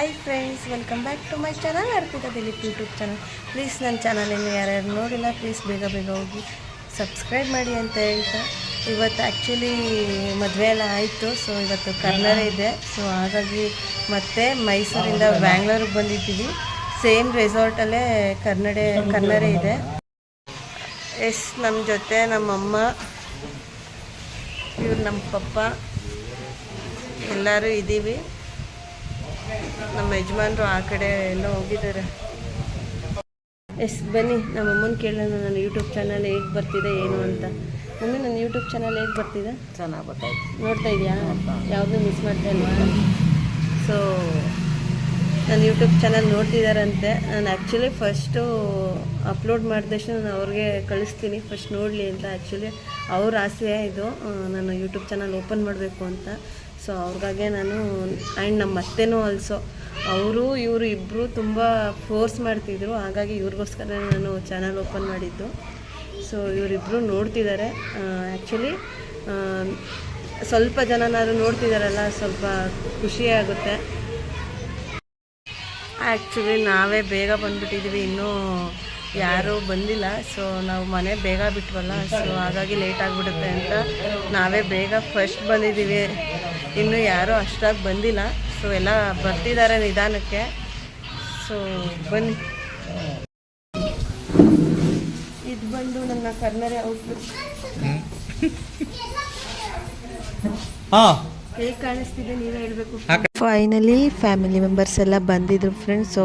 Hi friends welcome back to my channel Arpita Dileep YouTube channel please ನನ್ನ ಚಾನಲಿಂದ ಇನ್ನು ಯಾರ್ಯಾರು ನೋಡಿಲ್ಲ ಪ್ಲೀಸ್ ಬೇಗ ಬೇಗ ಹೋಗಿ ಸಬ್ಸ್ಕ್ರೈಬ್ ಮಾಡಿ ಅಂತ ಹೇಳ್ತಾ. ಇವತ್ತು ಆ್ಯಕ್ಚುಲಿ ಮದುವೆ ಎಲ್ಲ ಆಯಿತು ಸೊ ಇವತ್ತು ಕರ್ನರ್ ಇದೆ. ಸೊ ಹಾಗಾಗಿ ಮತ್ತೆ ಮೈಸೂರಿಂದ ಬ್ಯಾಂಗ್ಳೂರಿಗೆ ಬಂದಿದ್ದೀವಿ. ಸೇಮ್ ರೆಸಾರ್ಟಲ್ಲೇ ಕನ್ನಡ ಕನ್ನಡ ಇದೆ. ಎಸ್ ನಮ್ಮ ಜೊತೆ ನಮ್ಮಮ್ಮ ಇವ್ರು ನಮ್ಮ ಪಪ್ಪ ಎಲ್ಲರೂ ಇದ್ದೀವಿ. ನಮ್ಮ ಯಜಮಾನ್ರು ಆ ಕಡೆ ಎಲ್ಲ ಹೋಗಿದ್ದಾರೆ. ಎಸ್ ಬನ್ನಿ. ನಮ್ಮ ಅಮ್ಮನ ಕೇಳೋಣ. ನನ್ನ ಯೂಟ್ಯೂಬ್ ಚಾನಲ್ ಹೇಗೆ ಬರ್ತಿದೆ ಏನು ಅಂತ. ಮಮ್ಮಿ ನನ್ನ ಯೂಟ್ಯೂಬ್ ಚಾನಲ್ ಹೇಗೆ ಬರ್ತಿದೆ? ಚೆನ್ನಾಗಿ ಗೊತ್ತಾಯ್ತು ನೋಡ್ತಾ ಇದೆಯಾ? ಯಾವುದೂ ಮಿಸ್ ಮಾಡ್ತಾ ಇಲ್ವಾ ಸೊ ನನ್ನ ಯೂಟ್ಯೂಬ್ ಚಾನಲ್ ನೋಡ್ತಿದ್ದಾರಂತೆ ನಾನು ಆ್ಯಕ್ಚುಲಿ ಫಸ್ಟು ಅಪ್ಲೋಡ್ ಮಾಡಿದಷ್ಟು ನಾನು ಅವ್ರಿಗೆ ಕಳಿಸ್ತೀನಿ. ಫಸ್ಟ್ ನೋಡಲಿ ಅಂತ ಆ್ಯಕ್ಚುಲಿ ಅವ್ರ ಆಸೆ ಇದು. ನಾನು ಯೂಟ್ಯೂಬ್ ಚಾನಲ್ ಓಪನ್ ಮಾಡಬೇಕು ಅಂತ. ಸೊ ಅವ್ರಿಗಾಗೆ ನಾನು ಆ್ಯಂಡ್ ನಮ್ಮ ಅತ್ತೆನೂ ಆಲ್ಸೋ ಅವರು, ಇವರು ಇಬ್ಬರು ತುಂಬ ಫೋರ್ಸ್ ಮಾಡ್ತಿದ್ರು. ಹಾಗಾಗಿ ಇವ್ರಿಗೋಸ್ಕರ ನಾನು ಚಾನಲ್ ಓಪನ್ ಮಾಡಿದ್ದು. ಸೊ ಇವರಿಬ್ಬರು ನೋಡ್ತಿದ್ದಾರೆ. ಆ್ಯಕ್ಚುಲಿ ಸ್ವಲ್ಪ ಜನನಾದ್ರು ನೋಡ್ತಿದ್ದಾರಲ್ಲ, ಸ್ವಲ್ಪ ಖುಷಿ ಆಗುತ್ತೆ. ಆ್ಯಕ್ಚುಲಿ ನಾವೇ ಬೇಗ ಬಂದುಬಿಟ್ಟಿದ್ವಿ. ಇನ್ನೂ ಯಾರೂ ಬಂದಿಲ್ಲ. ಸೊ ನಾವು ಮನೆ ಬೇಗ ಬಿಟ್ವಲ್ಲ. ಸೊ ಹಾಗಾಗಿ ಲೇಟ್ ಆಗಿಬಿಡುತ್ತೆ ಅಂತ ನಾವೇ ಬೇಗ ಫಸ್ಟ್ ಬಂದಿದ್ದೀವಿ ಇನ್ನೂ ಯಾರೂ ಅಷ್ಟಾಗಿ ಬಂದಿಲ್ಲ. ಸೊ ಎಲ್ಲ ಬರ್ತಿದ್ದಾರೆ ನಿಧಾನಕ್ಕೆ. ಸೊ ಬನ್ನಿ. ಇದು ಬಂದು ನನ್ನ ಕರ್ನರೆ ಔಟ್ಲುಕ್ ಹಾಂ. ಹೇಗೆ ಕಾಣಿಸ್ತಿದೆ ನೀವೇ ಹೇಳಬೇಕು? ಫೈನಲಿ ಫ್ಯಾಮಿಲಿ ಮೆಂಬರ್ಸ್ ಎಲ್ಲ ಬಂದಿದ್ರು ಫ್ರೆಂಡ್ಸ್ ಸೊ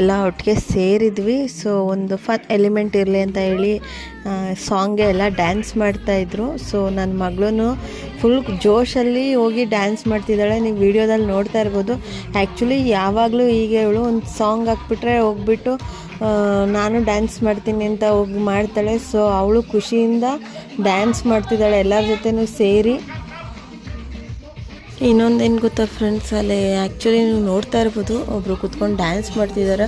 ಎಲ್ಲ ಒಟ್ಟಿಗೆ ಸೇರಿದ್ವಿ. ಸೊ ಒಂದು ಫನ್ ಎಲಿಮೆಂಟ್ ಇರಲಿ ಅಂತ ಹೇಳಿ ಸಾಂಗ್ಗೆ ಎಲ್ಲ ಡ್ಯಾನ್ಸ್ ಮಾಡ್ತಾಯಿದ್ರು ಸೊ ನನ್ನ ಮಗಳೂ ಫುಲ್ ಜೋಶಲ್ಲಿ ಹೋಗಿ ಡ್ಯಾನ್ಸ್ ಮಾಡ್ತಿದ್ದಾಳೆ. ನೀವು ವಿಡಿಯೋದಲ್ಲಿ ನೋಡ್ತಾ ಇರ್ಬೋದು. ಆ್ಯಕ್ಚುಲಿ ಯಾವಾಗಲೂ ಹೀಗೆ ಇವಳು ಒಂದು ಸಾಂಗ್ ಹಾಕ್ಬಿಟ್ರೆ ಹೋಗ್ಬಿಟ್ಟು ನಾನು ಡ್ಯಾನ್ಸ್ ಮಾಡ್ತೀನಿ ಅಂತ ಹೋಗಿ ಮಾಡ್ತಾಳೆ. ಸೊ ಅವಳು ಖುಷಿಯಿಂದ ಡ್ಯಾನ್ಸ್ ಮಾಡ್ತಿದ್ದಾಳೆ ಎಲ್ಲರ ಜೊತೆನೂ ಸೇರಿ. ಇನ್ನೊಂದೇನು ಗೊತ್ತಾ ಫ್ರೆಂಡ್ಸ್ ಅಲ್ಲಿ ಆ್ಯಕ್ಚುಲಿ ನೀವು ನೋಡ್ತಾ ಇರ್ಬೋದು ಒಬ್ಬರು ಕುತ್ಕೊಂಡು ಡ್ಯಾನ್ಸ್ ಮಾಡ್ತಿದ್ದಾರೆ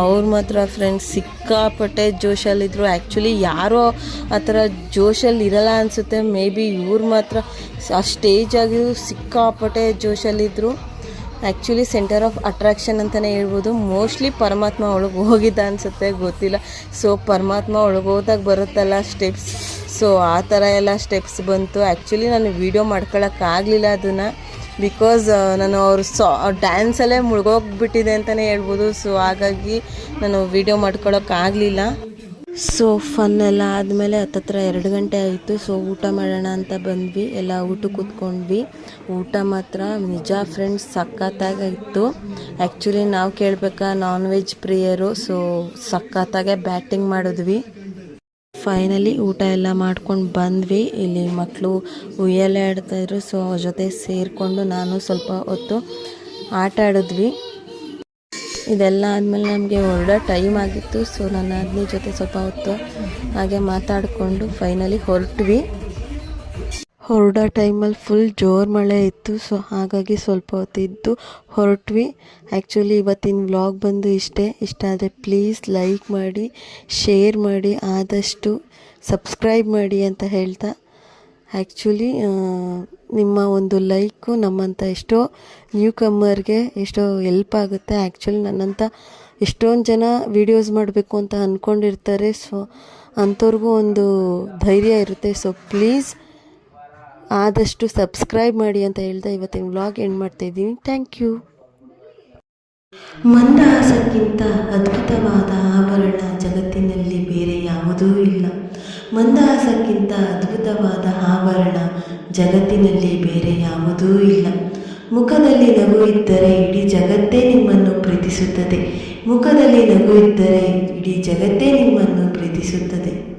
ಅವ್ರು ಮಾತ್ರ ಫ್ರೆಂಡ್ಸ್ ಸಿಕ್ಕಾಪಟ್ಟೆ ಜೋಶಲ್ಲಿದ್ದರು ಆ್ಯಕ್ಚುಲಿ ಯಾರೋ ಆ ಥರ ಜೋಶಲ್ಲಿ ಇರಲ್ಲ ಅನಿಸುತ್ತೆ. ಮೇ ಬಿ ಇವ್ರು ಮಾತ್ರ ಆ ಸ್ಟೇಜ್ ಆಗಿ ಸಿಕ್ಕಾಪಟ್ಟೆ ಜೋಶಲ್ಲಿದ್ದರು ಆ್ಯಕ್ಚುಲಿ ಸೆಂಟರ್ ಆಫ್ ಅಟ್ರಾಕ್ಷನ್ ಅಂತಲೇ ಹೇಳ್ಬೋದು. ಮೋಸ್ಟ್ಲಿ ಪರಮಾತ್ಮ ಒಳಗೆ ಹೋಗಿದ್ದ ಅನಿಸುತ್ತೆ, ಗೊತ್ತಿಲ್ಲ. ಸೊ ಪರಮಾತ್ಮ ಒಳಗೆ ಹೋದಾಗ ಬರುತ್ತಲ್ಲ ಸ್ಟೆಪ್ಸ್ ಸೊ ಆ ಥರ ಎಲ್ಲ ಸ್ಟೆಪ್ಸ್ ಬಂತು. ಆ್ಯಕ್ಚುಲಿ ನಾನು ವೀಡಿಯೋ ಮಾಡ್ಕೊಳಕ್ಕಾಗಲಿಲ್ಲ ಅದನ್ನು. ಬಿಕಾಸ್ ನಾನು ಅವ್ರ ಸಾ ಡ್ಯಾನ್ಸಲ್ಲೇ ಮುಳುಗೋಗ್ಬಿಟ್ಟಿದೆ ಅಂತಲೇ ಹೇಳ್ಬೋದು. ಸೊ ಹಾಗಾಗಿ ನಾನು ವೀಡಿಯೋ ಮಾಡ್ಕೊಳ್ಳೋಕ್ಕಾಗಲಿಲ್ಲ ಸೊ ಫನ್ ಎಲ್ಲ ಆದಮೇಲೆ ಹತ್ತತ್ರ ಎರಡು ಗಂಟೆ ಆಯಿತು. ಸೊ ಊಟ ಮಾಡೋಣ ಅಂತ ಬಂದ್ವಿ. ಎಲ್ಲ ಊಟ ಕೂತ್ಕೊಂಡ್ವಿ. ಊಟ ಮಾತ್ರ ನಿಜ ಫ್ರೆಂಡ್ಸ್ ಸಖತ್ತಾಗಿತ್ತು ಆ್ಯಕ್ಚುಲಿ ನಾವು ಕೇಳಬೇಕಾ ನಾನ್ ವೆಜ್ ಪ್ರಿಯರು? ಸೊ ಸಖತ್ತಾಗೆ ಬ್ಯಾಟಿಂಗ್ ಮಾಡಿದ್ವಿ. ಫೈನಲಿ ಊಟ ಎಲ್ಲ ಮಾಡ್ಕೊಂಡು ಬಂದ್ವಿ. ಇಲ್ಲಿ ಮಕ್ಕಳು ಉಯ್ಯಾಲೆ ಆಡ್ತಾಯಿದ್ರು ಸೊ ಅವ್ರ ಜೊತೆ ಸೇರಿಕೊಂಡು ನಾನು ಸ್ವಲ್ಪ ಹೊತ್ತು ಆಟ ಆಡಿದ್ವಿ. ಇದೆಲ್ಲ ಆದಮೇಲೆ ನಮಗೆ ಹೊರಡೋ ಟೈಮ್ ಆಗಿತ್ತು ಸೊ ನನ್ನ ಅದ್ನಿ ಜೊತೆ ಸ್ವಲ್ಪ ಹೊತ್ತು ಹಾಗೆ ಮಾತಾಡಿಕೊಂಡು ಫೈನಲಿ ಹೊರಟ್ವಿ. ಹೊರಡೋ ಟೈಮಲ್ಲಿ ಫುಲ್ ಜೋರು ಮಳೆ ಇತ್ತು ಸೊ ಹಾಗಾಗಿ ಸ್ವಲ್ಪ ಹೊತ್ತಿದ್ದು ಹೊರಟ್ವಿ. ಆ್ಯಕ್ಚುಲಿ ಇವತ್ತಿನ ವ್ಲಾಗ್ ಬಂದು ಇಷ್ಟೇ. ಇಷ್ಟ ಆದರೆ ಪ್ಲೀಸ್ ಲೈಕ್ ಮಾಡಿ ಶೇರ್ ಮಾಡಿ, ಆದಷ್ಟು ಸಬ್ಸ್ಕ್ರೈಬ್ ಮಾಡಿ ಅಂತ ಹೇಳ್ತಾ. ಆ್ಯಕ್ಚುಲಿ ನಿಮ್ಮ ಒಂದು ಲೈಕು ನಮ್ಮಂಥ ಎಷ್ಟೋ ನ್ಯೂ ಕಮ್ಮರ್ಗೆ ಎಷ್ಟೋ ಎಲ್ಪ್ ಆಗುತ್ತೆ. ಆ್ಯಕ್ಚುಲಿ ನನ್ನಂಥ ಎಷ್ಟೊಂದು ಜನ ವೀಡಿಯೋಸ್ ಮಾಡಬೇಕು ಅಂತ ಅಂದ್ಕೊಂಡಿರ್ತಾರೆ ಸೊ ಅಂಥವ್ರಿಗೂ ಒಂದು ಧೈರ್ಯ ಇರುತ್ತೆ. ಸೊ ಪ್ಲೀಸ್ ಆದಷ್ಟು ಸಬ್ಸ್ಕ್ರೈಬ್ ಮಾಡಿ ಅಂತ ಹೇಳ್ತಾ ಇವತ್ತಿನ ವ್ಲಾಗ್ ಎಂಡ್ ಮಾಡ್ತಾ ಇದ್ದೀನಿ. ಥ್ಯಾಂಕ್ ಯು ಮಂದಹಾಸಕ್ಕಿಂತ ಅದ್ಭುತವಾದ ಆಭರಣ ಜಗತ್ತಿನಲ್ಲಿ ಬೇರೆ ಯಾವುದೂ ಇಲ್ಲ. ಮಂದಹಾಸಕ್ಕಿಂತ ಅದ್ಭುತವಾದ ಆಭರಣ ಜಗತ್ತಿನಲ್ಲಿ ಬೇರೆ ಯಾವುದೂ ಇಲ್ಲ. ಮುಖದಲ್ಲಿ ನಗು ಇದ್ದರೆ ಇಡೀ ಜಗತ್ತೇ ನಿಮ್ಮನ್ನು ಪ್ರೀತಿಸುತ್ತದೆ. ಮುಖದಲ್ಲಿ ನಗು ಇದ್ದರೆ ಇಡೀ ಜಗತ್ತೇ ನಿಮ್ಮನ್ನು ಪ್ರೀತಿಸುತ್ತದೆ.